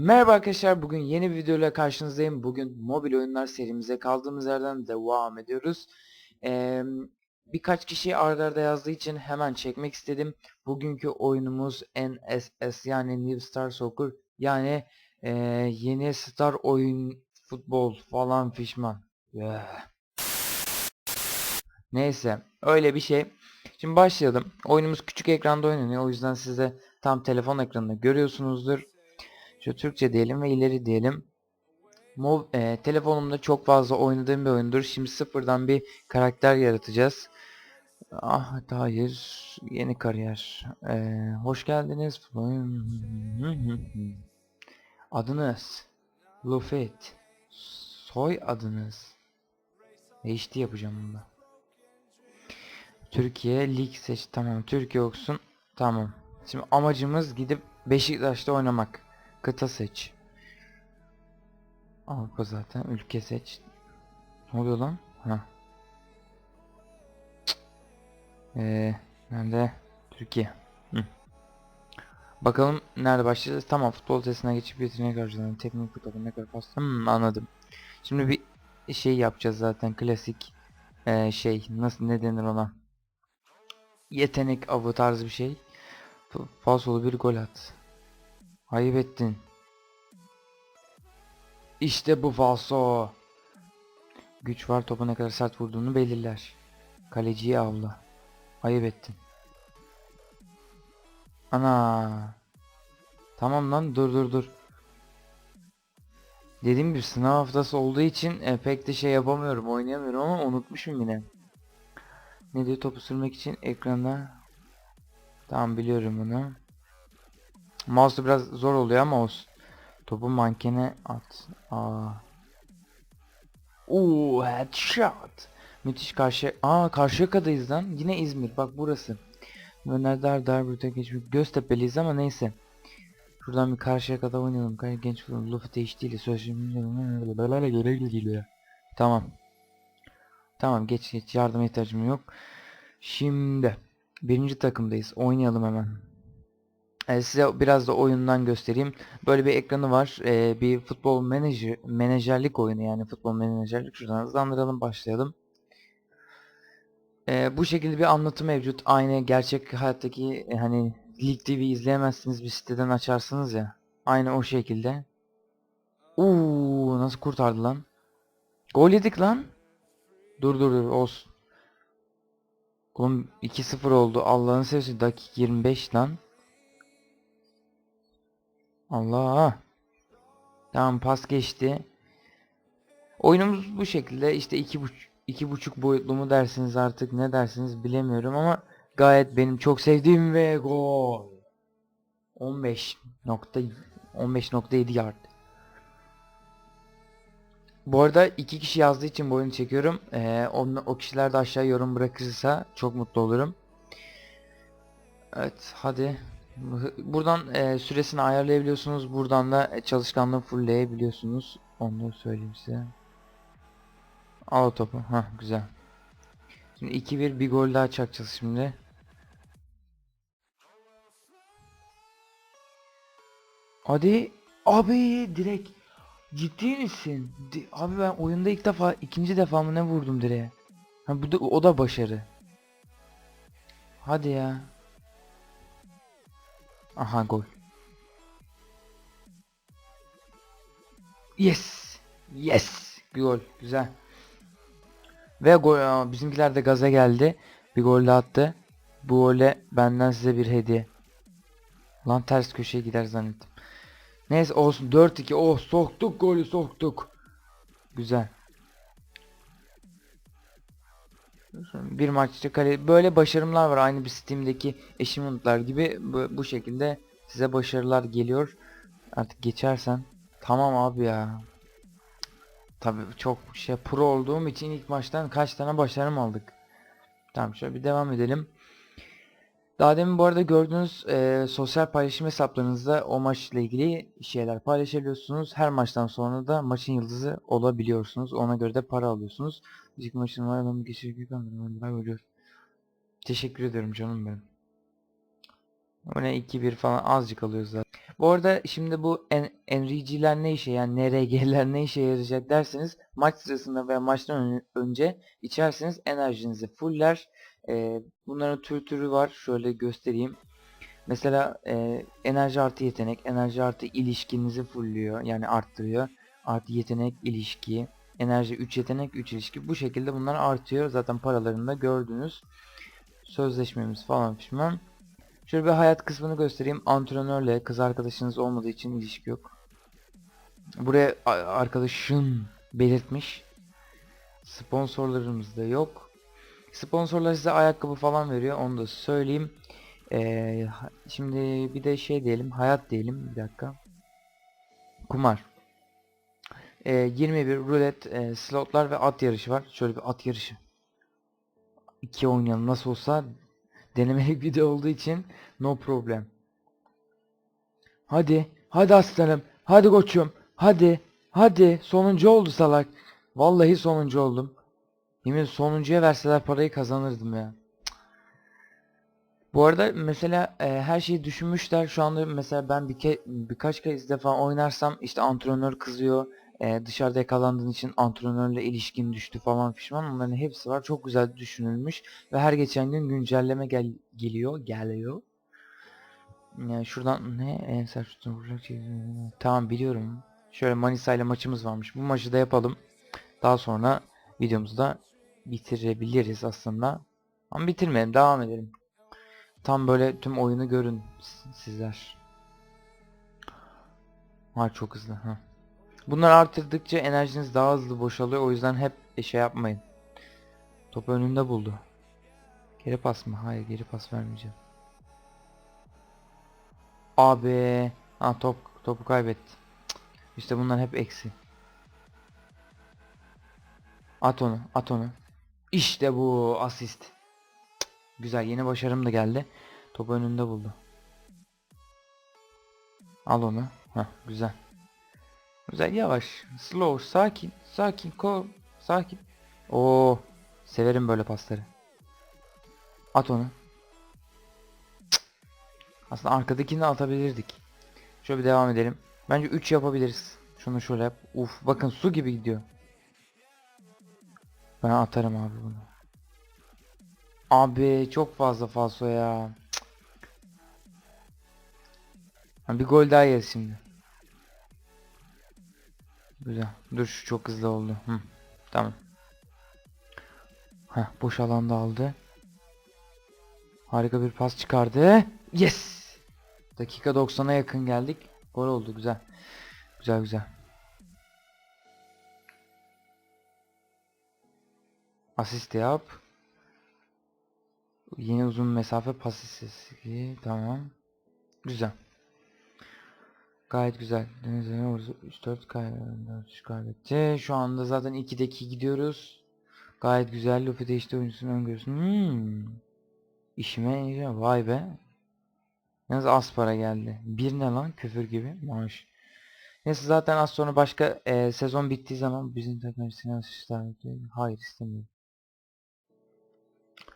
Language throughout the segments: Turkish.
Merhaba arkadaşlar bugün yeni bir videoyla karşınızdayım. Bugün mobil oyunlar serimize kaldığımız yerden devam ediyoruz. Ee, birkaç kişi arda arda yazdığı için hemen çekmek istedim. Bugünkü oyunumuz NSS yani New Star Soccer yani ee, yeni star oyun futbol falan fişman. Yeah. Neyse öyle bir şey. Şimdi başlayalım. Oyunumuz küçük ekranda oynanıyor. O yüzden size tam telefon ekranında görüyorsunuzdur. Şu Türkçe diyelim ve ileri diyelim. Mob, e, telefonumda çok fazla oynadığım bir oyundur. Şimdi sıfırdan bir karakter yaratacağız. Ah hayır. Yeni kariyer. E, hoş geldiniz. Adınız. Lufet. Soy adınız. HD yapacağım bunda. Türkiye lig seç. Tamam. Türkiye olsun. Tamam. Şimdi amacımız gidip Beşiktaş'ta oynamak. Kıta seç. Avrupa zaten. Ülke seç. Ne oluyor lan? Ha. Ee, nerede? Türkiye. Hı. Bakalım nerede başlayacağız? Tamam futbol testine geçip yetenek harcanan teknik futbolu ne kadar fazla hmm, anladım. Şimdi bir şey yapacağız zaten klasik ee, şey nasıl ne denir ona? Yetenek avı tarzı bir şey. Falsolu bir gol at. Ayıp ettin. İşte bu falso. Güç var topa ne kadar sert vurduğunu belirler. Kaleciyi avla. Ayıp ettin. Ana. Tamam lan dur dur dur. Dediğim gibi sınav haftası olduğu için e, pek de şey yapamıyorum oynayamıyorum ama unutmuşum yine. Ne diyor topu sürmek için ekranda. Tamam biliyorum bunu. Mouse biraz zor oluyor ama olsun. Topu mankene at. Aa. Oo headshot. Müthiş karşı. Aa Karşıyaka'dayız lan. Yine İzmir. Bak burası. Öner Dar Darburg'da geçmiş. Göztepe'liyiz ama neyse. Şuradan bir Karşıyaka'da oynayalım. Kay genç falan. Luffy değiştiğiyle sözleşme. Tamam. Tamam geç geç. Yardıma ihtiyacım yok. Şimdi birinci takımdayız. Oynayalım hemen. Ee, size biraz da oyundan göstereyim. Böyle bir ekranı var. Ee, bir futbol menajer, menajerlik oyunu yani futbol menajerlik. Şuradan hızlandıralım başlayalım. Ee, bu şekilde bir anlatı mevcut. Aynı gerçek hayattaki e, hani Lig TV izleyemezsiniz bir siteden açarsınız ya. Aynı o şekilde. Uuu nasıl kurtardı lan? Gol yedik lan. Dur dur dur olsun. Oğlum 2-0 oldu. Allah'ın sevgisi dakika 25 lan. Allah. Tamam pas geçti. Oyunumuz bu şekilde işte iki buçuk iki buçuk boyutlu mu dersiniz artık ne dersiniz bilemiyorum ama gayet benim çok sevdiğim ve gol. 15 nokta 15.7 yard. Bu arada iki kişi yazdığı için bu oyunu çekiyorum. Ee, on, o kişiler de aşağı yorum bırakırsa çok mutlu olurum. Evet hadi Buradan e, süresini ayarlayabiliyorsunuz. Buradan da e, çalışkanlığı fullleyebiliyorsunuz. Onu da söyleyeyim size. Al o topu. Ha güzel. Şimdi 2-1 bir gol daha çakacağız şimdi. Hadi. Abi direkt. Ciddi misin? Abi ben oyunda ilk defa ikinci defa mı ne vurdum direğe? Ha bu da o da başarı. Hadi ya. Aha gol. Yes. Yes. Gol. Güzel. Ve gol bizimkiler de gaza geldi. Bir gol de attı. Bu gole benden size bir hediye. Lan ters köşeye gider zannettim. Neyse olsun 4-2. Oh soktuk golü soktuk. Güzel. Bir maçta kale böyle başarımlar var aynı bir Steam'deki achievement'lar gibi bu, bu şekilde size başarılar geliyor. Artık geçersen tamam abi ya. Tabi çok şey pro olduğum için ilk maçtan kaç tane başarım aldık. Tamam şöyle bir devam edelim. Daha demin bu arada gördüğünüz e, sosyal paylaşım hesaplarınızda o maçla ilgili şeyler paylaşabiliyorsunuz. Her maçtan sonra da maçın yıldızı olabiliyorsunuz. Ona göre de para alıyorsunuz. Müzik maçın var adamı geçirdik anlamında Teşekkür ederim canım benim. O ne 2-1 falan azıcık alıyoruz zaten. Bu arada şimdi bu en NRG'ler ne işe yani NRG'ler ne işe yarayacak derseniz maç sırasında veya maçtan ön- önce içerseniz enerjinizi fuller. Ee, bunların tür türü var. Şöyle göstereyim. Mesela e, enerji artı yetenek, enerji artı ilişkinizi fullüyor. Yani arttırıyor. Artı yetenek, ilişki, enerji 3 yetenek, 3 ilişki. Bu şekilde bunlar artıyor. Zaten paralarını da gördünüz. Sözleşmemiz falan pişman. Şöyle bir hayat kısmını göstereyim. Antrenörle kız arkadaşınız olmadığı için ilişki yok. Buraya arkadaşın belirtmiş. Sponsorlarımız da yok. Sponsorlar size ayakkabı falan veriyor. Onu da söyleyeyim. Ee, şimdi bir de şey diyelim. Hayat diyelim. Bir dakika. Kumar. Ee, 21 rulet, e, slotlar ve at yarışı var. Şöyle bir at yarışı. İki oynayalım. Nasıl olsa denemelik video olduğu için no problem. Hadi. Hadi aslanım. Hadi koçum. Hadi. Hadi. Sonuncu oldu salak. Vallahi sonuncu oldum. Yemin sonuncuya verseler parayı kazanırdım ya. Bu arada mesela e, her şeyi düşünmüşler. Şu anda mesela ben bir ke birkaç kez defa oynarsam işte antrenör kızıyor. E, dışarıda yakalandığın için antrenörle ilişkin düştü falan pişman. Onların hepsi var. Çok güzel düşünülmüş. Ve her geçen gün güncelleme gel geliyor. Geliyor. Yani şuradan ne? Ensar vuracak şey- Tamam biliyorum. Şöyle Manisa ile maçımız varmış. Bu maçı da yapalım. Daha sonra videomuzu da bitirebiliriz aslında. Ama bitirmeyelim. Devam edelim. Tam böyle tüm oyunu görün sizler. Ha çok hızlı. Ha. Bunlar arttırdıkça enerjiniz daha hızlı boşalıyor. O yüzden hep şey yapmayın. Topu önünde buldu. Geri pas mı? Hayır geri pas vermeyeceğim. Abi. Ha top topu kaybetti. İşte bunlar hep eksi. At onu, at onu. İşte bu asist. Güzel yeni başarım da geldi. Topu önünde buldu. Al onu. Heh, güzel. Güzel yavaş. Slow, sakin, sakin, ko, sakin. Oo, severim böyle pasları. At onu. Cık. Aslında arkadakini de atabilirdik. Şöyle bir devam edelim. Bence 3 yapabiliriz. Şunu şöyle yap. Uf bakın su gibi gidiyor. Ben atarım abi bunu. Abi çok fazla falso ya. Cık. Bir gol daha yeriz şimdi. Güzel. Dur şu çok hızlı oldu. Hı. Tamam. Heh, boş alanda aldı. Harika bir pas çıkardı. Yes! Dakika 90'a yakın geldik. Gol oldu güzel. Güzel güzel. Asist yap. Yine uzun mesafe pas istatistiği. Tamam. Güzel. Gayet güzel. Deniz Emre orası 3-4 kay- kaybetti. Şu anda zaten 2'deki gidiyoruz. Gayet güzel. Luffy değişti oyuncusunun öngörüsü. Hmm. İşime yarıyor. Vay be. Yalnız az para geldi. Bir ne lan? Küfür gibi. Maaş. Neyse zaten az sonra başka e, sezon bittiği zaman bizim takım Sinan Şişler Hayır istemiyorum.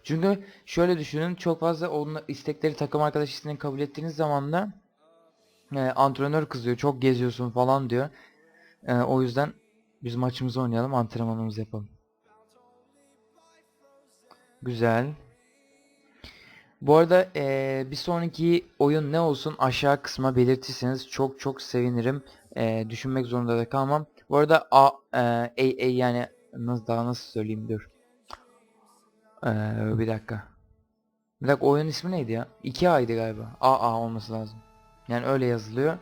Çünkü şöyle düşünün çok fazla onun istekleri takım arkadaş kabul ettiğiniz zaman da e, antrenör kızıyor çok geziyorsun falan diyor. E, o yüzden biz maçımızı oynayalım antrenmanımızı yapalım. Güzel. Bu arada e, bir sonraki oyun ne olsun aşağı kısma belirtirseniz çok çok sevinirim. E, düşünmek zorunda da kalmam. Bu arada A, e, A, A yani nasıl daha nasıl söyleyeyim dur. E, bir dakika. Bir dakika oyun ismi neydi ya? 2 A'ydı galiba. A A olması lazım. Yani öyle yazılıyor.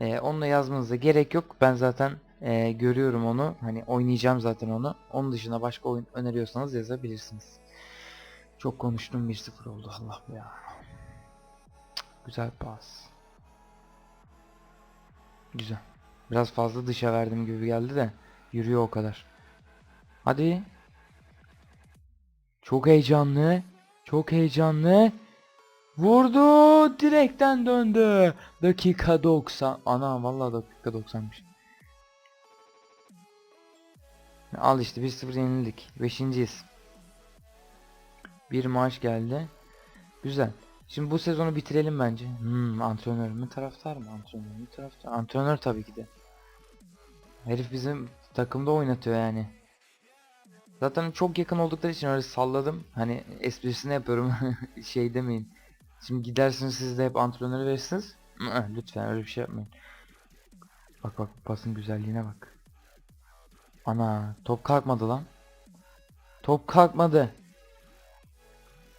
E, onunla yazmanıza gerek yok. Ben zaten e, görüyorum onu. Hani oynayacağım zaten onu. Onun dışında başka oyun öneriyorsanız yazabilirsiniz. Çok konuştum 1-0 oldu Allah ya. Güzel pas. Güzel. Biraz fazla dışa verdim gibi geldi de yürüyor o kadar. Hadi. Çok heyecanlı. Çok heyecanlı. Vurdu. Direkten döndü. Dakika 90. Ana vallahi dakika 90'mış. Al işte 1-0 yenildik. 5.yiz. Bir maaş geldi. Güzel. Şimdi bu sezonu bitirelim bence. Hmm, antrenör mü taraftar mı? Antrenör mü taraftar? Antrenör tabii ki de. Herif bizim takımda oynatıyor yani. Zaten çok yakın oldukları için öyle salladım. Hani esprisini yapıyorum. şey demeyin. Şimdi gidersiniz siz de hep antrenörü verirsiniz. Lütfen öyle bir şey yapmayın. Bak bak pasın güzelliğine bak. Ana top kalkmadı lan. Top kalkmadı.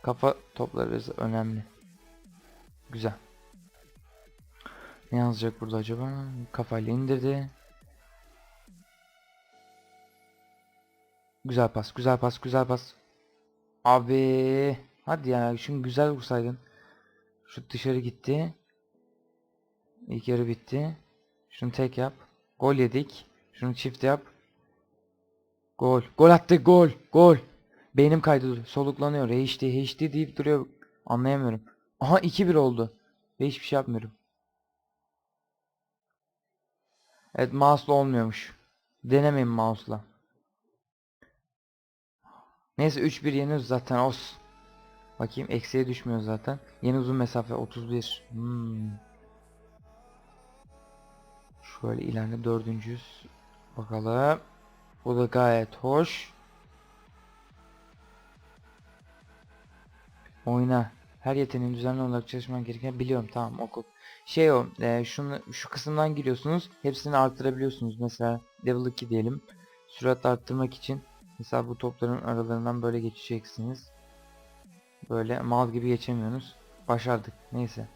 Kafa topları önemli. Güzel. Ne yazacak burada acaba? Kafayla indirdi. Güzel pas, güzel pas, güzel pas. Abi, hadi ya, şunu güzel vursaydın. Şu dışarı gitti. İlk yarı bitti. Şunu tek yap. Gol yedik. Şunu çift yap. Gol. Gol attık, gol, gol. Beynim kaydı, soluklanıyor. HD, HD deyip duruyor. Anlayamıyorum. Aha 2-1 oldu. Ve hiçbir şey yapmıyorum. Evet mouse'la olmuyormuş. Denemeyin mouse'la. Neyse 3-1 yeniyoruz zaten os. Bakayım eksiye düşmüyor zaten. Yeni uzun mesafe 31. Hmm. Şöyle ileride dördüncüyüz. Bakalım. Bu da gayet hoş. Oyna. Her yeteneğin düzenli olarak çalışman gereken biliyorum tamam oku. Şey o e, şunu şu kısımdan giriyorsunuz hepsini arttırabiliyorsunuz mesela level 2 diyelim sürat arttırmak için mesela bu topların aralarından böyle geçeceksiniz böyle mal gibi geçemiyorsunuz başardık. Neyse.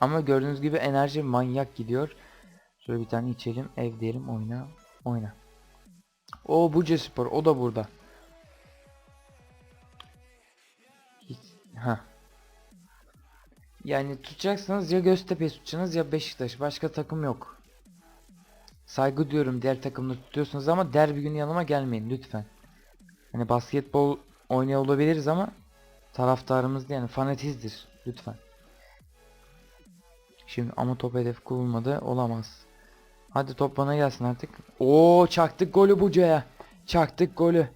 Ama gördüğünüz gibi enerji manyak gidiyor. Şöyle bir tane içelim. Ev diyelim. Oyna. Oyna. O Buca Spor. O da burada. Ha. Yani tutacaksınız ya Göztepe tutacaksınız ya Beşiktaş. Başka takım yok. Saygı diyorum diğer takımda tutuyorsunuz ama derbi günü yanıma gelmeyin lütfen. Hani basketbol olabiliriz ama taraftarımız yani fanatizdir lütfen. Şimdi ama top hedef kurulmadı olamaz. Hadi top bana gelsin artık. Oo çaktık golü Buca'ya. Çaktık golü.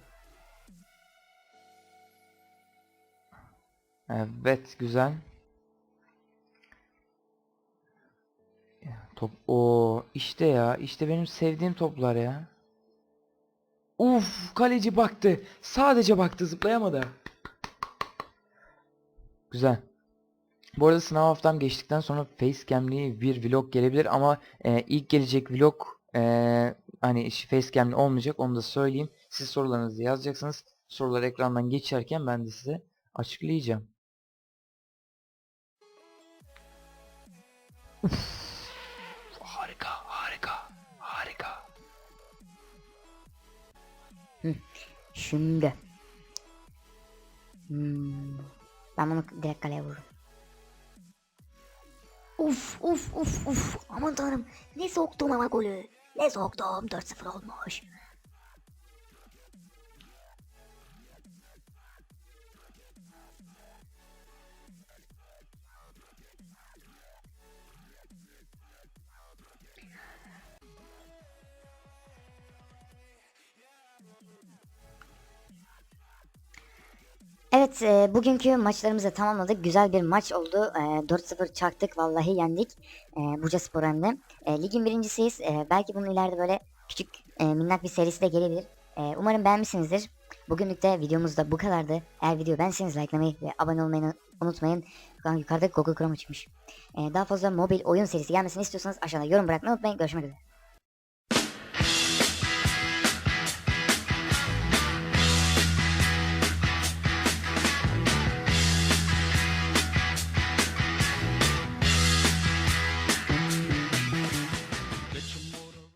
Evet güzel. Top o işte ya işte benim sevdiğim toplar ya. Uf kaleci baktı. Sadece baktı zıplayamadı. Güzel. Bu arada sınav haftam geçtikten sonra facecam'li bir vlog gelebilir ama e, ilk gelecek vlog e, hani facecam'li olmayacak onu da söyleyeyim. Siz sorularınızı yazacaksınız. Sorular ekrandan geçerken ben de size açıklayacağım. Harika, harika, harika. Şimdi. Hmm. Ben bunu direkt kaleye vururum. Uf uf uf uf. Aman tanrım. Ne soktum ama golü. Ne soktum. 4-0 olmuş. Evet, e, bugünkü maçlarımızı tamamladık. Güzel bir maç oldu. E, 4-0 çaktık, vallahi yendik. E, Buca Spor hem de. E, ligin birincisiyiz. E, belki bunun ileride böyle küçük e, minnak bir serisi de gelebilir. E, umarım beğenmişsinizdir. Bugünlük de videomuz da bu kadardı. Eğer video beğenseniz likelamayı ve abone olmayı unutmayın. Yukarıda Google Chrome açmış. E, daha fazla mobil oyun serisi gelmesini istiyorsanız aşağıda yorum bırakmayı unutmayın. Görüşmek üzere.